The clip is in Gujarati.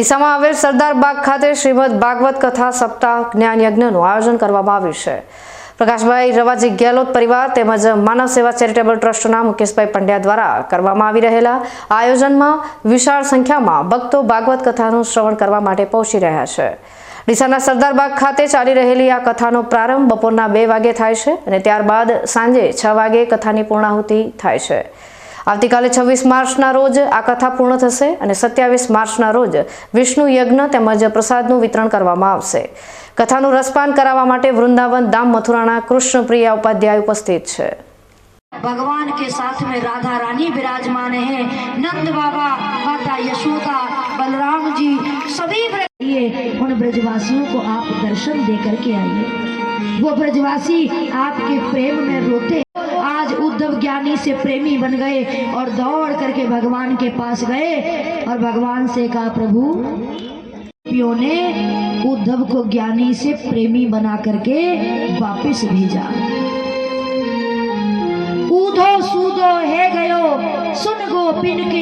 ડીસામાં આવેલ સરદાર બાગ ખાતે શ્રીમદ ભાગવત કથા સપ્તાહ જ્ઞાન યજ્ઞનું આયોજન કરવામાં આવ્યું છે. પ્રકાશભાઈ રવાજી ગેહલોત પરિવાર તેમજ માનવ સેવા ચેરિટેબલ ટ્રસ્ટના મુકેશભાઈ પંડ્યા દ્વારા કરવામાં આવી રહેલા આયોજનમાં વિશાળ સંખ્યામાં ભક્તો ભાગવત કથાનું શ્રવણ કરવા માટે પહોંચી રહ્યા છે. ડીસાના સરદાર બાગ ખાતે ચાલી રહેલી આ કથાનો પ્રારંભ બપોરના બે વાગે થાય છે અને ત્યારબાદ સાંજે છ વાગે કથાની પૂર્ણાહુતિ થાય છે. આવતીકાલે છવ્વીસ માર્ચના રોજ આ કથા પૂર્ણ થશે અને સત્યાવીસ માર્ચના રોજ વિષ્ણુ યજ્ઞ તેમજ પ્રસાદનું વિતરણ કરવામાં આવશે કથાનું રસપાન કરાવવા માટે વૃંદાવન ધામ મથુરાના કૃષ્ણપ્રિયા ઉપાધ્યાય ઉપસ્થિત છે भगवान के साथ में राधा रानी विराजमान है नंद बाबा माता यशोदा बलराम जी सभी व्रत- ये उन ब्रजवासियों को आप दर्शन दे करके आइए वो ब्रजवासी आपके प्रेम में रोते आज उद्धव ज्ञानी से प्रेमी बन गए और दौड़ करके भगवान के पास गए और भगवान से कहा, प्रभु ने उद्धव को ज्ञानी से प्रेमी बना करके वापस भेजा। उधो सूदो है गयो, सुन गो पिन के